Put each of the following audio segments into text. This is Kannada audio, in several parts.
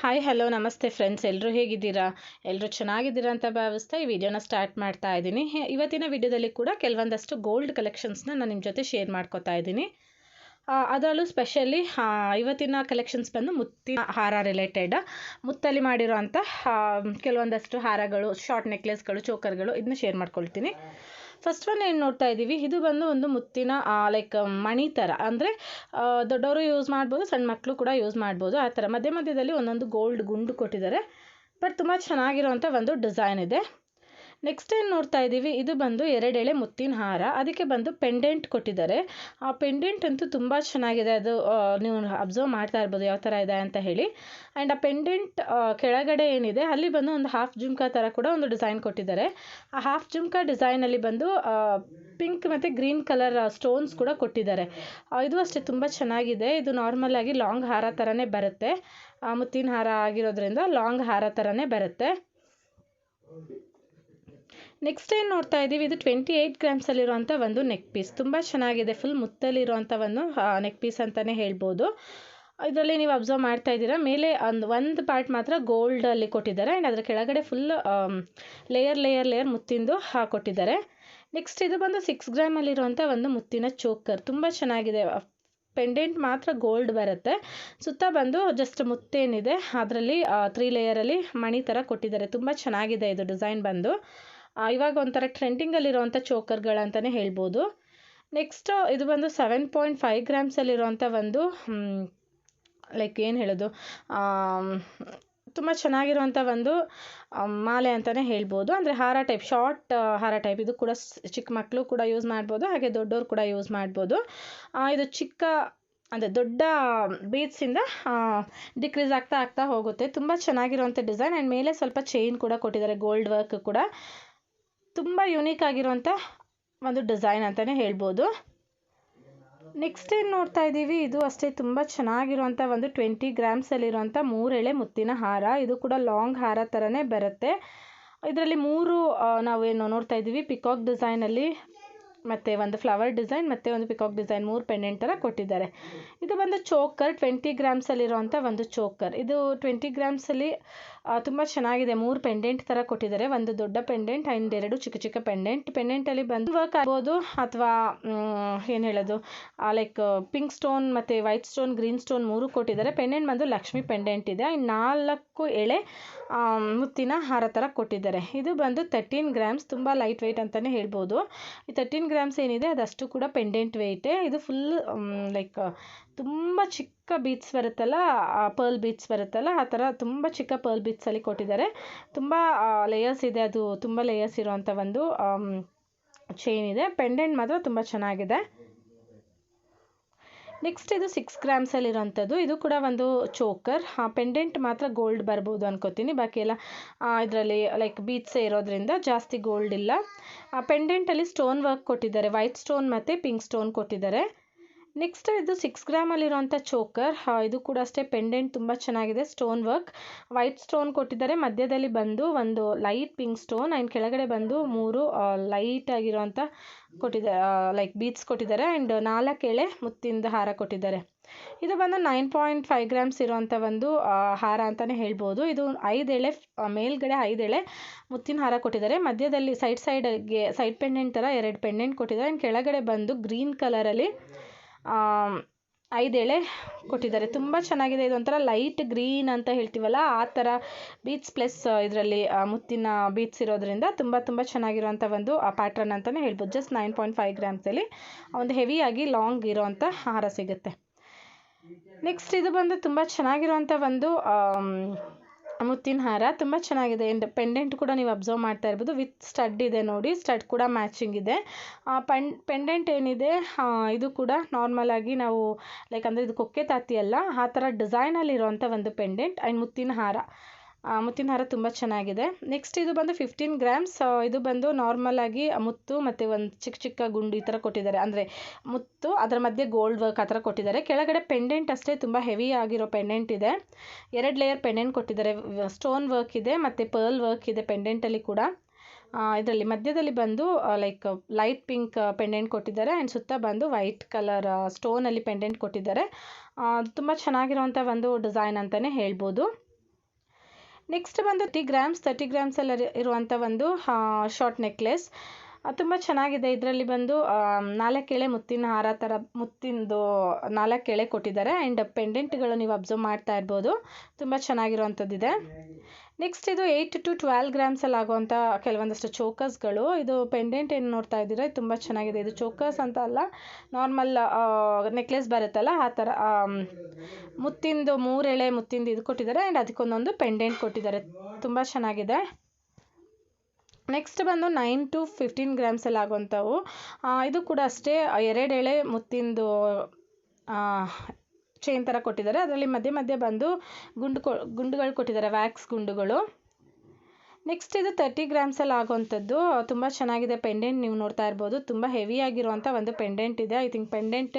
ಹಾಯ್ ಹಲೋ ನಮಸ್ತೆ ಫ್ರೆಂಡ್ಸ್ ಎಲ್ಲರೂ ಹೇಗಿದ್ದೀರಾ? ಎಲ್ಲರೂ ಚೆನ್ನಾಗಿದ್ದೀರಾ ಅಂತ ಭಾವಿಸ್ತಾ ಈ ವಿಡಿಯೋನ ಸ್ಟಾರ್ಟ್ ಮಾಡ್ತಾ ಇದ್ದೀನಿ. ಇವತ್ತಿನ ವಿಡಿಯೋದಲ್ಲಿ ಕೂಡ ಕೆಲವೊಂದಷ್ಟು ಗೋಲ್ಡ್ ಕಲೆಕ್ಷನ್ಸ್ನ ನಾನು ನಿಮ್ಮ ಜೊತೆ ಶೇರ್ ಮಾಡ್ಕೋತಾ ಇದ್ದೀನಿ. ಅದರಲ್ಲೂ ಸ್ಪೆಷಲಿ ಇವತ್ತಿನ ಕಲೆಕ್ಷನ್ಸ್ ಬಂದು ಮುತ್ತಿನ ಹಾರ ರಿಲೇಟೆಡ್ ಮುತ್ತಲ್ಲಿ ಮಾಡಿರೋ ಅಂಥ ಕೆಲವೊಂದಷ್ಟು ಹಾರಗಳು ಶಾರ್ಟ್ ನೆಕ್ಲೆಸ್ಗಳು ಚೋಕರ್ಗಳು ಇದನ್ನ ಶೇರ್ ಮಾಡ್ಕೊಳ್ತೀನಿ. ಫಸ್ಟ್ ಒನ್ ಏನು ನೋಡ್ತಾ ಇದ್ದೀವಿ ಇದು ಬಂದು ಒಂದು ಮುತ್ತಿನ ಲೈಕ್ ಮಣಿ ಥರ ಅಂದರೆ ದೊಡ್ಡವರು ಯೂಸ್ ಮಾಡ್ಬೋದು, ಸಣ್ಣ ಮಕ್ಕಳು ಕೂಡ ಯೂಸ್ ಮಾಡ್ಬೋದು ಆ ಥರ ಮಧ್ಯ ಮಧ್ಯದಲ್ಲಿ ಒಂದೊಂದು ಗೋಲ್ಡ್ ಗುಂಡು ಕೊಟ್ಟಿದ್ದಾರೆ. ಬಟ್ ತುಂಬ ಚೆನ್ನಾಗಿರುವಂಥ ಒಂದು ಡಿಸೈನ್ ಇದೆ. ನೆಕ್ಸ್ಟ್ ಏನು ನೋಡ್ತಾ ಇದ್ದೀವಿ ಇದು ಬಂದು ಎರಡೆಳೆ ಮುತ್ತಿನ ಹಾರ. ಅದಕ್ಕೆ ಬಂದು ಪೆಂಡೆಂಟ್ ಕೊಟ್ಟಿದ್ದಾರೆ. ಆ ಪೆಂಡೆಂಟ್ ಅಂತೂ ತುಂಬ ಚೆನ್ನಾಗಿದೆ. ಅದು ನೀವು ಅಬ್ಸರ್ವ್ ಮಾಡ್ತಾ ಇರ್ಬೋದು ಯಾವ ಥರ ಇದೆ ಅಂತ ಹೇಳಿ. ಆ್ಯಂಡ್ ಆ ಪೆಂಡೆಂಟ್ ಕೆಳಗಡೆ ಏನಿದೆ, ಅಲ್ಲಿ ಬಂದು ಒಂದು ಹಾಫ್ ಜುಮ್ಕಾ ಥರ ಕೂಡ ಒಂದು ಡಿಸೈನ್ ಕೊಟ್ಟಿದ್ದಾರೆ. ಆ ಹಾಫ್ ಜುಮ್ಕಾ ಡಿಸೈನಲ್ಲಿ ಬಂದು ಪಿಂಕ್ ಮತ್ತು ಗ್ರೀನ್ ಕಲರ್ ಸ್ಟೋನ್ಸ್ ಕೂಡ ಕೊಟ್ಟಿದ್ದಾರೆ. ಇದು ಅಷ್ಟೇ, ತುಂಬ ಚೆನ್ನಾಗಿದೆ. ಇದು ನಾರ್ಮಲ್ ಆಗಿ ಲಾಂಗ್ ಹಾರ ಥರನೇ ಬರುತ್ತೆ. ಮುತ್ತಿನ ಹಾರ ಆಗಿರೋದ್ರಿಂದ ಲಾಂಗ್ ಹಾರ ಥರನೇ ಬರುತ್ತೆ. ನೆಕ್ಸ್ಟ್ ಏನು ನೋಡ್ತಾ ಇದ್ದೀವಿ ಇದು ಟ್ವೆಂಟಿ ಏಯ್ಟ್ ಗ್ರಾಮ್ಸಲ್ಲಿರುವಂಥ ಒಂದು ನೆಕ್ ಪೀಸ್ ತುಂಬ ಚೆನ್ನಾಗಿದೆ ಫುಲ್ ಮುತ್ತಲ್ಲಿರುವಂಥ ಒಂದು ನೆಕ್ ಪೀಸ್ ಅಂತಲೇ ಹೇಳ್ಬೋದು. ಇದರಲ್ಲಿ ನೀವು ಅಬ್ಸರ್ವ್ ಮಾಡ್ತಾ ಇದ್ದೀರಾ? ಮೇಲೆ ಒಂದು ಒಂದು ಪಾರ್ಟ್ ಮಾತ್ರ ಗೋಲ್ಡಲ್ಲಿ ಕೊಟ್ಟಿದ್ದಾರೆ. ಆ್ಯಂಡ್ ಅದರ ಕೆಳಗಡೆ ಫುಲ್ ಲೇಯರ್ ಲೇಯರ್ ಲೇಯರ್ ಮುತ್ತಿಂದು ಹಾಕೊಟ್ಟಿದ್ದಾರೆ. ನೆಕ್ಸ್ಟ್ ಇದು ಬಂದು ಸಿಕ್ಸ್ ಗ್ರಾಮಲ್ಲಿರುವಂಥ ಒಂದು ಮುತ್ತಿನ ಚೋಕರ್ ತುಂಬ ಚೆನ್ನಾಗಿದೆ. ಪೆಂಡೆಂಟ್ ಮಾತ್ರ ಗೋಲ್ಡ್ ಬರುತ್ತೆ. ಸುತ್ತ ಬಂದು ಜಸ್ಟ್ ಮುತ್ತೇನಿದೆ ಅದರಲ್ಲಿ ತ್ರೀ ಲೇಯರಲ್ಲಿ ಮಣಿ ಥರ ಕೊಟ್ಟಿದ್ದಾರೆ. ತುಂಬ ಚೆನ್ನಾಗಿದೆ ಇದು ಡಿಸೈನ್ ಬಂದು. ಇವಾಗ ಒಂಥರ ಟ್ರೆಂಡಿಂಗಲ್ಲಿರುವಂಥ ಚೋಕರ್ಗಳಂತಲೇ ಹೇಳ್ಬೋದು. ನೆಕ್ಸ್ಟು ಇದು ಬಂದು ಸೆವೆನ್ ಪಾಯಿಂಟ್ ಫೈವ್ ಗ್ರಾಮ್ಸಲ್ಲಿರುವಂಥ ಒಂದು ಲೈಕ್ ಏನು ಹೇಳೋದು ತುಂಬ ಚೆನ್ನಾಗಿರುವಂಥ ಒಂದು ಮಾಲೆ ಅಂತಲೇ ಹೇಳ್ಬೋದು. ಅಂದರೆ ಹಾರ ಟೈಪ್ ಶಾರ್ಟ್ ಹಾರ ಟೈಪ್ ಇದು ಕೂಡ ಚಿಕ್ಕ ಮಕ್ಕಳು ಕೂಡ ಯೂಸ್ ಮಾಡ್ಬೋದು, ಹಾಗೆ ದೊಡ್ಡವರು ಕೂಡ ಯೂಸ್ ಮಾಡ್ಬೋದು. ಇದು ಚಿಕ್ಕ, ಅಂದರೆ ದೊಡ್ಡ ಬೀಡ್ಸಿಂದ ಡಿಕ್ರೀಸ್ ಆಗ್ತಾ ಆಗ್ತಾ ಹೋಗುತ್ತೆ. ತುಂಬ ಚೆನ್ನಾಗಿರುವಂಥ ಡಿಸೈನ್ ಆ್ಯಂಡ್ ಮೇಲೆ ಸ್ವಲ್ಪ ಚೈನ್ ಕೂಡ ಕೊಟ್ಟಿದ್ದಾರೆ ಗೋಲ್ಡ್ ವರ್ಕ್ ಕೂಡ. ತುಂಬ ಯುನೀಕ್ ಆಗಿರುವಂಥ ಒಂದು ಡಿಸೈನ್ ಅಂತಲೇ ಹೇಳ್ಬೋದು. ನೆಕ್ಸ್ಟ್ ಏನು ನೋಡ್ತಾ ಇದ್ದೀವಿ ಇದು ಅಷ್ಟೇ ತುಂಬ ಚೆನ್ನಾಗಿರುವಂಥ ಒಂದು ಟ್ವೆಂಟಿ ಗ್ರಾಮ್ಸಲ್ಲಿರುವಂಥ ಮೂರೆಳೆ ಮುತ್ತಿನ ಹಾರ. ಇದು ಕೂಡ ಲಾಂಗ್ ಹಾರ ಥರನೇ ಬರುತ್ತೆ. ಇದರಲ್ಲಿ ಮೂರು ನಾವೇನು ನೋಡ್ತಾ ಇದ್ದೀವಿ ಪಿಕಾಕ್ ಡಿಸೈನಲ್ಲಿ ಮತ್ತು ಒಂದು ಫ್ಲವರ್ ಡಿಸೈನ್ ಮತ್ತು ಒಂದು ಪಿಕಾಕ್ ಡಿಸೈನ್ ಮೂರು ಪೆಂಡೆಂಟ್ ಥರ ಕೊಟ್ಟಿದ್ದಾರೆ. ಇದು ಬಂದು ಚೋಕರ್ ಟ್ವೆಂಟಿ ಗ್ರಾಮ್ಸಲ್ಲಿರುವಂಥ ಒಂದು ಚೋಕರ್ ಇದು ಟ್ವೆಂಟಿ ಗ್ರಾಮ್ಸಲ್ಲಿ ತುಂಬ ಚೆನ್ನಾಗಿದೆ. ಮೂರು ಪೆಂಡೆಂಟ್ ಥರ ಕೊಟ್ಟಿದ್ದಾರೆ. ಒಂದು ದೊಡ್ಡ ಪೆಂಡೆಂಟ್ ಆ್ಯಂಡ್ ಎರಡು ಚಿಕ್ಕ ಚಿಕ್ಕ ಪೆಂಡೆಂಟ್ ಪೆಂಡೆಂಟಲ್ಲಿ ಬಂದು ವರ್ಕ್ ಆಗ್ಬೋದು ಅಥವಾ ಏನು ಹೇಳೋದು? ಲೈಕ್ ಪಿಂಕ್ ಸ್ಟೋನ್ ಮತ್ತು ವೈಟ್ ಸ್ಟೋನ್ ಗ್ರೀನ್ ಸ್ಟೋನ್ ಮೂರು ಕೊಟ್ಟಿದ್ದಾರೆ. ಪೆಂಡೆಂಟ್ ಬಂದು ಲಕ್ಷ್ಮಿ ಪೆಂಡೆಂಟ್ ಇದೆ. ನಾಲ್ಕು ಎಳೆ ಮುತ್ತಿನ ಹಾರ ಥರ ಕೊಟ್ಟಿದ್ದಾರೆ. ಇದು ಬಂದು ತರ್ಟೀನ್ ಗ್ರಾಮ್ಸ್ ತುಂಬ ಲೈಟ್ ವೆಯ್ಟ್ ಅಂತಲೇ ಹೇಳ್ಬೋದು. ಈ ತರ್ಟೀನ್ ಗ್ರಾಮ್ಸ್ ಏನಿದೆ, ಅದಷ್ಟು ಕೂಡ ಪೆಂಡೆಂಟ್ ವೆಯ್ಟೆ ಇದು ಫುಲ್ ಲೈಕ್ ತುಂಬ ಚಿಕ್ಕ ಬೀಟ್ಸ್ ಬರುತ್ತಲ್ಲ ಪರ್ಲ್ ಬೀಟ್ಸ್ ಬರುತ್ತಲ್ಲ, ಆ ಥರ ತುಂಬ ಚಿಕ್ಕ ಪರ್ಲ್ ಬೀಟ್ಸಲ್ಲಿ ಕೊಟ್ಟಿದ್ದಾರೆ. ತುಂಬ ಲೇಯರ್ಸ್ ಇದೆ, ಅದು ತುಂಬ ಲೇಯರ್ಸ್ ಇರುವಂಥ ಒಂದು ಚೈನ್ ಇದೆ. ಪೆಂಡೆಂಟ್ ಮಾತ್ರ ತುಂಬ ಚೆನ್ನಾಗಿದೆ. ನೆಕ್ಸ್ಟ್ ಇದು ಸಿಕ್ಸ್ ಗ್ರಾಮ್ಸಲ್ಲಿರೋಂಥದ್ದು ಇದು ಕೂಡ ಒಂದು ಚೋಕರ್ ಪೆಂಡೆಂಟ್ ಮಾತ್ರ ಗೋಲ್ಡ್ ಬರ್ಬೋದು ಅನ್ಕೋತೀನಿ. ಬಾಕಿ ಎಲ್ಲ ಇದರಲ್ಲಿ ಲೈಕ್ ಬೀಟ್ಸೇ ಇರೋದ್ರಿಂದ ಜಾಸ್ತಿ ಗೋಲ್ಡ್ ಇಲ್ಲ. ಪೆಂಡೆಂಟಲ್ಲಿ ಸ್ಟೋನ್ ವರ್ಕ್ ಕೊಟ್ಟಿದ್ದಾರೆ. ವೈಟ್ ಸ್ಟೋನ್ ಮತ್ತು ಪಿಂಕ್ ಸ್ಟೋನ್ ಕೊಟ್ಟಿದ್ದಾರೆ. ನೆಕ್ಸ್ಟ್ ಇದು ಸಿಕ್ಸ್ ಗ್ರಾಮಲ್ಲಿರುವಂಥ ಚೋಕರ್ ಇದು ಕೂಡ ಅಷ್ಟೇ ಪೆಂಡೆಂಟ್ ತುಂಬ ಚೆನ್ನಾಗಿದೆ ಸ್ಟೋನ್ ವರ್ಕ್ ವೈಟ್ ಸ್ಟೋನ್ ಕೊಟ್ಟಿದ್ದಾರೆ. ಮಧ್ಯದಲ್ಲಿ ಬಂದು ಒಂದು ಲೈಟ್ ಪಿಂಕ್ ಸ್ಟೋನ್ ಆ್ಯಂಡ್ ಕೆಳಗಡೆ ಬಂದು ಮೂರು ಲೈಟ್ ಆಗಿರುವಂಥ ಕೊಟ್ಟಿದ್ದಾರೆ ಲೈಕ್ ಬೀಟ್ಸ್ ಕೊಟ್ಟಿದ್ದಾರೆ ಆ್ಯಂಡ್ ನಾಲ್ಕು ಎಳೆ ಮುತ್ತಿಂದ ಹಾರ ಕೊಟ್ಟಿದ್ದಾರೆ. ಇದು ಬಂದು ನೈನ್ ಪಾಯಿಂಟ್ ಫೈವ್ ಗ್ರಾಮ್ಸ್ ಇರುವಂಥ ಒಂದು ಹಾರ ಅಂತಲೇ ಹೇಳ್ಬೋದು. ಇದು ಐದು ಎಳೆ ಮೇಲ್ಗಡೆ ಐದು ಎಳೆ ಮುತ್ತಿನ ಹಾರ ಕೊಟ್ಟಿದ್ದಾರೆ. ಮಧ್ಯದಲ್ಲಿ ಸೈಡ್ ಸೈಡ್ಗೆ ಸೈಡ್ ಪೆಂಡೆಂಟ್ ಥರ ಎರಡು ಪೆಂಡೆಂಟ್ ಕೊಟ್ಟಿದ್ದಾರೆ. ಆ್ಯಂಡ್ ಕೆಳಗಡೆ ಬಂದು ಗ್ರೀನ್ ಕಲರಲ್ಲಿ ಐದು ಎಳೆ ಕೊಟ್ಟಿದ್ದಾರೆ. ತುಂಬ ಚೆನ್ನಾಗಿದೆ. ಇದೊಂಥರ ಲೈಟ್ ಗ್ರೀನ್ ಅಂತ ಹೇಳ್ತೀವಲ್ಲ, ಆ ಥರ ಬೀಟ್ಸ್ ಪ್ಲಸ್ ಇದರಲ್ಲಿ ಮುತ್ತಿನ ಬೀಟ್ಸ್ ಇರೋದ್ರಿಂದ ತುಂಬ ತುಂಬ ಚೆನ್ನಾಗಿರುವಂಥ ಒಂದು ಪ್ಯಾಟ್ರನ್ ಅಂತಲೇ ಹೇಳ್ಬೋದು. ಜಸ್ಟ್ ನೈನ್ ಪಾಯಿಂಟ್ ಫೈವ್ ಗ್ರಾಮ್ಸಲ್ಲಿ ಒಂದು ಹೆವಿಯಾಗಿ ಲಾಂಗ್ ಇರೋವಂಥ ಹಾರ ಸಿಗುತ್ತೆ. ನೆಕ್ಸ್ಟ್ ಇದು ಬಂದು ತುಂಬ ಚೆನ್ನಾಗಿರುವಂಥ ಒಂದು ಮುತ್ತಿನ ಹಾರ ತುಂಬ ಚೆನ್ನಾಗಿದೆ. ಆ್ಯಂಡ್ ಪೆಂಡೆಂಟ್ ಕೂಡ ನೀವು ಅಬ್ಸರ್ವ್ ಮಾಡ್ತಾ ಇರ್ಬೋದು. ವಿತ್ ಸ್ಟಡ್ ಇದೆ ನೋಡಿ. ಸ್ಟಡ್ ಕೂಡ ಮ್ಯಾಚಿಂಗ್ ಇದೆ. ಪೆನ್ ಪೆಂಡೆಂಟ್ ಏನಿದೆ ಇದು ಕೂಡ ನಾರ್ಮಲ್ ಆಗಿ ನಾವು ಲೈಕ್ ಅಂದರೆ ಇದು ಕೊಕ್ಕೆ ತಾತಿ ಅಲ್ಲ ಆ ಥರ ಡಿಸೈನಲ್ಲಿರುವಂಥ ಒಂದು ಪೆಂಡೆಂಟ್ ಆ್ಯಂಡ್ ಮುತ್ತಿನ ಹಾರ. ಮುತ್ತಿನ ಹಾರ ತುಂಬ ಚೆನ್ನಾಗಿದೆ. ನೆಕ್ಸ್ಟ್ ಇದು ಬಂದು ಫಿಫ್ಟೀನ್ ಗ್ರಾಮ್ಸ್ ಇದು ಬಂದು ನಾರ್ಮಲ್ ಆಗಿ ಮುತ್ತು ಮತ್ತು ಒಂದು ಚಿಕ್ಕ ಚಿಕ್ಕ ಗುಂಡು ಈ ಥರ ಕೊಟ್ಟಿದ್ದಾರೆ. ಅಂದರೆ ಮುತ್ತು, ಅದರ ಮಧ್ಯೆ ಗೋಲ್ಡ್ ವರ್ಕ್ ಆ ಥರ ಕೊಟ್ಟಿದ್ದಾರೆ. ಕೆಳಗಡೆ ಪೆಂಡೆಂಟ್ ಅಷ್ಟೇ ತುಂಬ ಹೆವಿ ಆಗಿರೋ ಪೆಂಡೆಂಟ್ ಇದೆ. ಎರಡು ಲೇಯರ್ ಪೆಂಡೆಂಟ್ ಕೊಟ್ಟಿದ್ದಾರೆ. ಸ್ಟೋನ್ ವರ್ಕ್ ಇದೆ ಮತ್ತು ಪರ್ಲ್ ವರ್ಕ್ ಇದೆ ಪೆಂಡೆಂಟಲ್ಲಿ ಕೂಡ. ಇದರಲ್ಲಿ ಮಧ್ಯದಲ್ಲಿ ಬಂದು ಲೈಕ್ ಲೈಟ್ ಪಿಂಕ್ ಪೆಂಡೆಂಟ್ ಕೊಟ್ಟಿದ್ದಾರೆ. ಆ್ಯಂಡ್ ಸುತ್ತ ಬಂದು ವೈಟ್ ಕಲರ್ ಸ್ಟೋನಲ್ಲಿ ಪೆಂಡೆಂಟ್ ಕೊಟ್ಟಿದ್ದಾರೆ. ತುಂಬ ಚೆನ್ನಾಗಿರುವಂಥ ಒಂದು ಡಿಸೈನ್ ಅಂತಲೇ ಹೇಳ್ಬೋದು. ನೆಕ್ಸ್ಟ್ ಬಂದು ಟಿ ಗ್ರಾಮ್ಸ್ ತರ್ಟಿ ಗ್ರಾಮ್ಸಲ್ಲಿ ಇರುವಂಥ ಒಂದು ಶಾರ್ಟ್ ನೆಕ್ಲೆಸ್ ತುಂಬ ಚೆನ್ನಾಗಿದೆ. ಇದರಲ್ಲಿ ಬಂದು ನಾಲ್ಕು ಎಳೆ ಮುತ್ತಿನ ಹಾರ ಥರ ಮುತ್ತಿಂದು ನಾಲ್ಕು ಎಳೆ ಕೊಟ್ಟಿದ್ದಾರೆ. ಆ್ಯಂಡ್ ಪೆಂಡೆಂಟ್ಗಳು ನೀವು ಅಬ್ಸರ್ವ್ ಮಾಡ್ತಾ ಇರ್ಬೋದು. ತುಂಬ ಚೆನ್ನಾಗಿರುವಂಥದ್ದಿದೆ. ನೆಕ್ಸ್ಟ್ ಇದು ಏಯ್ಟ್ ಟು ಟ್ವೆಲ್ ಗ್ರಾಮ್ಸಲ್ಲಿ ಆಗುವಂಥ ಕೆಲವೊಂದಷ್ಟು ಚೋಕಸ್ಗಳು ಇದು ಪೆಂಡೆಂಟ್ ಏನು ನೋಡ್ತಾ ಇದ್ದೀರ? ಇದು ತುಂಬ ಚೆನ್ನಾಗಿದೆ. ಇದು ಚೋಕಸ್ ಅಂತ ಅಲ್ಲ, ನಾರ್ಮಲ್ ನೆಕ್ಲೆಸ್ ಬರುತ್ತಲ್ಲ, ಆ ಥರ ಮುತ್ತಿಂದು ಮೂರೆಳೆ ಮುತ್ತಿಂದು ಇದು ಕೊಟ್ಟಿದ್ದಾರೆ. ಆ್ಯಂಡ್ ಅದಕ್ಕೊಂದೊಂದು ಪೆಂಡೆಂಟ್ ಕೊಟ್ಟಿದ್ದಾರೆ. ತುಂಬ ಚೆನ್ನಾಗಿದೆ. ನೆಕ್ಸ್ಟ್ ಬಂದು ನೈನ್ ಟು ಫಿಫ್ಟೀನ್ ಗ್ರಾಮ್ಸಲ್ಲಿ ಆಗುವಂಥವು. ಇದು ಕೂಡ ಅಷ್ಟೇ ಎರಡು ಎಳೆ ಮುತ್ತಿಂದು ಚೈನ್ ಥರ ಕೊಟ್ಟಿದ್ದಾರೆ. ಅದರಲ್ಲಿ ಮಧ್ಯೆ ಮಧ್ಯೆ ಬಂದು ಗುಂಡು ಕೊ, ಗುಂಡುಗಳು ಕೊಟ್ಟಿದ್ದಾರೆ ವ್ಯಾಕ್ಸ್ ಗುಂಡುಗಳು. ನೆಕ್ಸ್ಟ್ ಇದು ತರ್ಟಿ ಗ್ರಾಮ್ಸಲ್ಲಿ ಆಗುವಂಥದ್ದು. ತುಂಬ ಚೆನ್ನಾಗಿದೆ ಪೆಂಡೆಂಟ್ ನೀವು ನೋಡ್ತಾ ಇರ್ಬೋದು. ತುಂಬ ಹೆವಿ ಆಗಿರುವಂಥ ಒಂದು ಪೆಂಡೆಂಟ್ ಇದೆ. ಐ ಥಿಂಕ್ ಪೆಂಡೆಂಟ್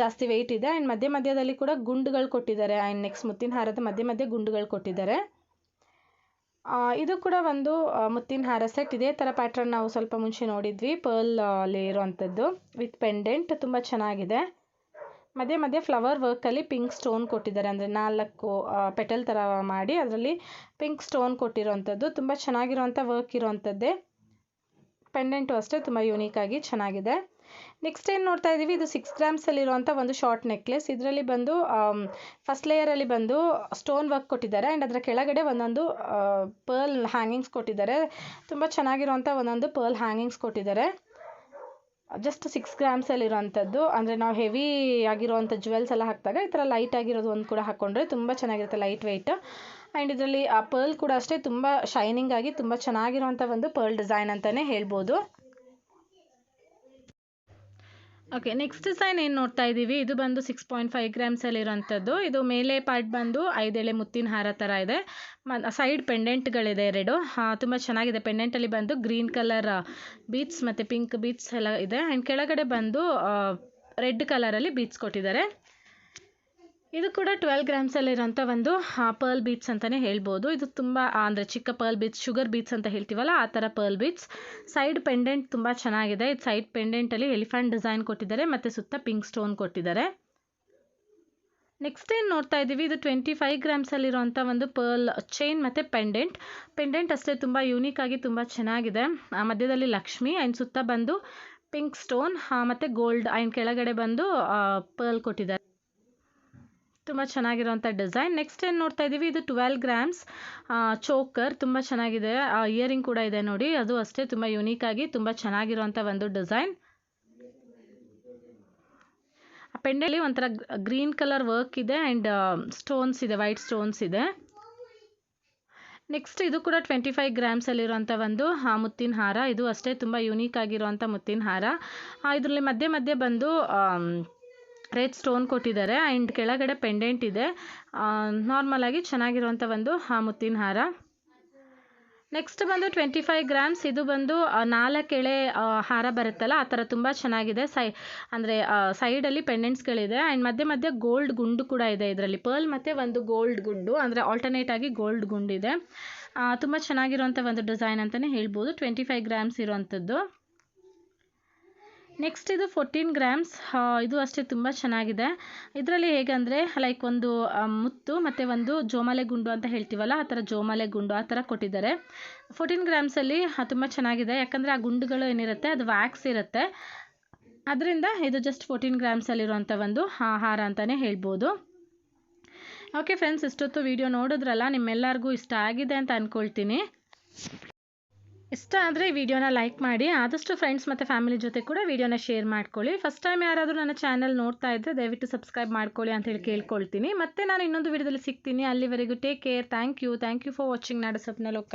ಜಾಸ್ತಿ ವೆಯ್ಟ್ ಇದೆ. ಆ್ಯಂಡ್ ಮಧ್ಯ ಮಧ್ಯದಲ್ಲಿ ಕೂಡ ಗುಂಡುಗಳು ಕೊಟ್ಟಿದ್ದಾರೆ. ಆ್ಯಂಡ್ ನೆಕ್ಸ್ಟ್ ಮುತ್ತಿನ ಹಾರದ ಮಧ್ಯೆ ಮಧ್ಯೆ ಗುಂಡುಗಳು ಕೊಟ್ಟಿದ್ದಾರೆ. ಇದು ಕೂಡ ಒಂದು ಮುತ್ತಿನ ಹಾರ ಸೆಟ್ ಇದೇ. ಥರ ಪ್ಯಾಟ್ರನ್ ನಾವು ಸ್ವಲ್ಪ ಮುಂಚೆ ನೋಡಿದ್ವಿ. ಪರ್ಲ್ ಅಲ್ಲಿ ಇರೋವಂಥದ್ದು ವಿತ್ ಪೆಂಡೆಂಟ್ ತುಂಬ ಚೆನ್ನಾಗಿದೆ. ಮಧ್ಯೆ ಮಧ್ಯೆ ಫ್ಲವರ್ ವರ್ಕಲ್ಲಿ ಪಿಂಕ್ ಸ್ಟೋನ್ ಕೊಟ್ಟಿದ್ದಾರೆ. ಅಂದರೆ ನಾಲ್ಕು ಪೆಟಲ್ ಥರ ಮಾಡಿ ಅದರಲ್ಲಿ ಪಿಂಕ್ ಸ್ಟೋನ್ ಕೊಟ್ಟಿರೋವಂಥದ್ದು. ತುಂಬ ಚೆನ್ನಾಗಿರುವಂಥ ವರ್ಕ್ ಇರೋವಂಥದ್ದೇ. ಪೆಂಡೆಂಟು ಅಷ್ಟೇ ತುಂಬ ಆಗಿ ಚೆನ್ನಾಗಿದೆ. ನೆಕ್ಸ್ಟ್ ಏನು ನೋಡ್ತಾ ಇದ್ದೀವಿ ಇದು ಸಿಕ್ಸ್ ಗ್ರಾಮ್ಸಲ್ಲಿರುವಂಥ ಒಂದು ಶಾರ್ಟ್ ನೆಕ್ಲೆಸ್ ಇದರಲ್ಲಿ ಬಂದು ಫಸ್ಟ್ ಲೇಯರಲ್ಲಿ ಬಂದು ಸ್ಟೋನ್ ವರ್ಕ್ ಕೊಟ್ಟಿದ್ದಾರೆ. ಆ್ಯಂಡ್ ಅದರ ಕೆಳಗಡೆ ಒಂದೊಂದು ಪರ್ಲ್ ಹ್ಯಾಂಗಿಂಗ್ಸ್ ಕೊಟ್ಟಿದ್ದಾರೆ. ತುಂಬ ಚೆನ್ನಾಗಿರುವಂಥ ಒಂದೊಂದು ಪರ್ಲ್ ಹ್ಯಾಂಗಿಂಗ್ಸ್ ಕೊಟ್ಟಿದ್ದಾರೆ. ಜಸ್ಟ್ ಸಿಕ್ಸ್ ಗ್ರಾಮ್ಸಲ್ಲಿರೋವಂಥದ್ದು ಅಂದರೆ ನಾವು ಹೆವಿ ಆಗಿರುವಂಥ ಜುವೆಲ್ಸ್ ಎಲ್ಲ ಹಾಕಿದಾಗ ಈ ಥರ ಲೈಟ್ ಆಗಿರೋದು ಒಂದು ಕೂಡ ಹಾಕ್ಕೊಂಡ್ರೆ ತುಂಬ ಚೆನ್ನಾಗಿರುತ್ತೆ ಲೈಟ್ ವೆಯ್ಟ್ ಆ್ಯಂಡ್ ಇದರಲ್ಲಿ ಆ ಪರ್ಲ್ ಕೂಡ ಅಷ್ಟೇ ತುಂಬ ಶೈನಿಂಗ್ ಆಗಿ ತುಂಬ ಚೆನ್ನಾಗಿರುವಂಥ ಒಂದು ಪರ್ಲ್ ಡಿಸೈನ್ ಅಂತಲೇ ಹೇಳ್ಬೋದು. ಓಕೆ ನೆಕ್ಸ್ಟ್ ಡಿಸೈನ್ ಏನು ನೋಡ್ತಾ ಇದ್ದೀವಿ ಇದು ಬಂದು ಸಿಕ್ಸ್ ಪಾಯಿಂಟ್ ಫೈವ್ ಗ್ರಾಮ್ಸಲ್ಲಿರೋಂಥದ್ದು ಇದು ಮೇಲೆ ಪಾರ್ಟ್ ಬಂದು ಐದೆಳೆ ಮುತ್ತಿನ ಹಾರ ಥರ ಇದೆ. ಸೈಡ್ ಪೆಂಡೆಂಟ್ಗಳಿದೆ ಎರಡು. ತುಂಬ ಚೆನ್ನಾಗಿದೆ. ಪೆಂಡೆಂಟಲ್ಲಿ ಬಂದು ಗ್ರೀನ್ ಕಲರ್ ಬೀಟ್ಸ್ ಮತ್ತು ಪಿಂಕ್ ಬೀಟ್ಸ್ ಎಲ್ಲ ಇದೆ. ಆ್ಯಂಡ್ ಕೆಳಗಡೆ ಬಂದು ರೆಡ್ ಕಲರಲ್ಲಿ ಬೀಟ್ಸ್ ಕೊಟ್ಟಿದ್ದಾರೆ. ಇದು ಕೂಡ ಟ್ವೆಲ್ ಗ್ರಾಮ್ಸಲ್ಲಿರೋಂಥ ಒಂದು ಪರ್ಲ್ ಬೀಟ್ಸ್ ಅಂತಲೇ ಹೇಳ್ಬೋದು. ಇದು ತುಂಬ ಅಂದರೆ ಚಿಕ್ಕ ಪರ್ಲ್ ಬೀಟ್ಸ್ ಶುಗರ್ ಬೀಟ್ಸ್ ಅಂತ ಹೇಳ್ತೀವಲ್ಲ, ಆ ಥರ ಪರ್ಲ್ ಬೀಟ್ಸ್ ಸೈಡ್ ಪೆಂಡೆಂಟ್ ತುಂಬ ಚೆನ್ನಾಗಿದೆ. ಇದು ಸೈಡ್ ಪೆಂಡೆಂಟಲ್ಲಿ ಎಲಿಫೆಂಟ್ ಡಿಸೈನ್ ಕೊಟ್ಟಿದ್ದಾರೆ, ಮತ್ತು ಸುತ್ತ ಪಿಂಕ್ ಸ್ಟೋನ್ ಕೊಟ್ಟಿದ್ದಾರೆ. ನೆಕ್ಸ್ಟ್ ಏನು ನೋಡ್ತಾ ಇದ್ದೀವಿ ಇದು ಟ್ವೆಂಟಿ ಫೈವ್ ಗ್ರಾಮ್ಸಲ್ಲಿರುವಂಥ ಒಂದು ಪರ್ಲ್ ಚೈನ್ ಮತ್ತು ಪೆಂಡೆಂಟ್ ಪೆಂಡೆಂಟ್ ಅಷ್ಟೇ ತುಂಬ ಯೂನಿಕ್ ಆಗಿ ತುಂಬ ಚೆನ್ನಾಗಿದೆ. ಆ, ಮಧ್ಯದಲ್ಲಿ ಲಕ್ಷ್ಮಿ ಆ್ಯಂಡ್ ಸುತ್ತ ಬಂದು ಪಿಂಕ್ ಸ್ಟೋನ್ ಮತ್ತು ಗೋಲ್ಡ್ ಆ್ಯಂಡ್ ಕೆಳಗಡೆ ಬಂದು ಪರ್ಲ್ ಕೊಟ್ಟಿದ್ದಾರೆ. ತುಂಬ ಚೆನ್ನಾಗಿರುವಂಥ ಡಿಸೈನ್. ನೆಕ್ಸ್ಟ್ ಏನು ನೋಡ್ತಾ ಇದ್ದೀವಿ? ಇದು ಟ್ವೆಲ್ ಗ್ರಾಮ್ಸ್ ಚೋಕರ್ ತುಂಬ ಚೆನ್ನಾಗಿದೆ. ಇಯರಿಂಗ್ ಕೂಡ ಇದೆ ನೋಡಿ. ಅದು ಅಷ್ಟೇ ತುಂಬ ಆಗಿ ತುಂಬ ಚೆನ್ನಾಗಿರುವಂಥ ಒಂದು ಡಿಸೈನ್. ಪೆಂಡಲ್ಲಿ ಒಂಥರ ಗ್ರೀನ್ ಕಲರ್ ವರ್ಕ್ ಇದೆ ಆ್ಯಂಡ್ ಸ್ಟೋನ್ಸ್ ಇದೆ ವೈಟ್ ಸ್ಟೋನ್ಸ್ ಇದೆ. ನೆಕ್ಸ್ಟ್ ಇದು ಕೂಡ ಟ್ವೆಂಟಿ ಫೈವ್ ಗ್ರಾಮ್ಸಲ್ಲಿರುವಂಥ ಒಂದು ಮುತ್ತಿನ ಹಾರ. ಇದು ಅಷ್ಟೇ ತುಂಬ ಯುನೀಕ್ ಆಗಿರುವಂಥ ಮುತ್ತಿನ ಹಾರ. ಇದರಲ್ಲಿ ಮಧ್ಯೆ ಮಧ್ಯೆ ಬಂದು ರೆಡ್ ಸ್ಟೋನ್ ಕೊಟ್ಟಿದ್ದಾರೆ. ಆ್ಯಂಡ್ ಕೆಳಗಡೆ ಪೆಂಡೆಂಟ್ ಇದೆ. ನಾರ್ಮಲ್ ಆಗಿ ಚೆನ್ನಾಗಿರುವಂಥ ಒಂದು ಮುತ್ತಿನ ಹಾರ. ನೆಕ್ಸ್ಟ್ ಬಂದು ಟ್ವೆಂಟಿ ಫೈವ್ ಗ್ರಾಮ್ಸ್. ಇದು ಬಂದು ನಾಲ್ಕು ಎಳೆ ಹಾರ ಬರುತ್ತಲ್ಲ, ಆ ಥರ ತುಂಬ ಚೆನ್ನಾಗಿದೆ. ಸೈ, ಅಂದರೆ ಸೈಡಲ್ಲಿ ಪೆಂಡೆಂಟ್ಸ್ಗಳಿದೆ. ಆ್ಯಂಡ್ ಮಧ್ಯೆ ಮಧ್ಯೆ ಗೋಲ್ಡ್ ಗುಂಡು ಕೂಡ ಇದೆ ಇದರಲ್ಲಿ. ಪರ್ಲ್ ಮತ್ತು ಒಂದು ಗೋಲ್ಡ್ ಗುಂಡು, ಅಂದರೆ ಆಲ್ಟರ್ನೇಟ್ ಆಗಿ ಗೋಲ್ಡ್ ಗುಂಡಿದೆ. ತುಂಬ ಚೆನ್ನಾಗಿರುವಂಥ ಒಂದು ಡಿಸೈನ್ ಅಂತಲೇ ಹೇಳ್ಬೋದು. ಟ್ವೆಂಟಿ ಫೈವ್ ಗ್ರಾಮ್ಸ್ ಇರುವಂಥದ್ದು. ನೆಕ್ಸ್ಟ್ ಇದು ಫೋರ್ಟೀನ್ ಗ್ರಾಮ್ಸ್ ಇದು ಅಷ್ಟೇ ತುಂಬ ಚೆನ್ನಾಗಿದೆ. ಇದರಲ್ಲಿ ಹೇಗಂದರೆ ಲೈಕ್ ಒಂದು ಮುತ್ತು ಮತ್ತು ಒಂದು ಜೋಮಾಲೆ ಗುಂಡು ಅಂತ ಹೇಳ್ತೀವಲ್ಲ, ಆ ಥರ ಜೋಮಾಲೆ ಗುಂಡು ಆ ಥರ ಕೊಟ್ಟಿದ್ದಾರೆ. ಫೋರ್ಟೀನ್ ಗ್ರಾಮ್ಸಲ್ಲಿ ತುಂಬ ಚೆನ್ನಾಗಿದೆ. ಯಾಕಂದರೆ ಆ ಗುಂಡುಗಳು ಏನಿರುತ್ತೆ, ಅದು ವ್ಯಾಕ್ಸ್ ಇರುತ್ತೆ. ಅದರಿಂದ ಇದು ಜಸ್ಟ್ ಫೋರ್ಟೀನ್ ಗ್ರಾಮ್ಸಲ್ಲಿರುವಂಥ ಒಂದು ಆಹಾರ ಅಂತಲೇ ಹೇಳ್ಬೋದು. ಓಕೆ ಫ್ರೆಂಡ್ಸ್ ಇಷ್ಟೊತ್ತು ವಿಡಿಯೋ ನೋಡಿದ್ರಲ್ಲ, ನಿಮ್ಮೆಲ್ಲರಿಗೂ ಇಷ್ಟ ಆಗಿದೆ ಅಂತ ಅಂದ್ಕೊಳ್ತೀನಿ ಇಷ್ಟ ಆದರೆ ವಿಡಿಯೋನ ಲೈಕ್ ಮಾಡಿ. ಆದಷ್ಟು ಫ್ರೆಂಡ್ಸ್ ಮತ್ತು ಫ್ಯಾಮಿಲಿ ಜೊತೆ ಕೂಡ ವಿಡಿಯೋನ ಶೇರ್ ಮಾಡ್ಕೊಳ್ಳಿ. ಫಸ್ಟ್ ಟೈಮ್ ಯಾರಾದರೂ ನನ್ನ ಚಾನಲ್ ನೋಡ್ತಾ ಇದ್ದರೆ ದಯವಿಟ್ಟು ಸಬ್ಸ್ಕ್ರೈಬ್ ಮಾಡ್ಕೊಳ್ಳಿ ಅಂತ ಹೇಳಿ ಕೇಳ್ಕೊಳ್ತೀನಿ. ಮತ್ತೆ ನಾನು ಇನ್ನೊಂದು ವಿಡಿಯೋದಲ್ಲಿ ಸಿಗ್ತೀನಿ. ಅಲ್ಲಿವರೆಗೂ take care thank you thank you for watching Nada Swapna Loka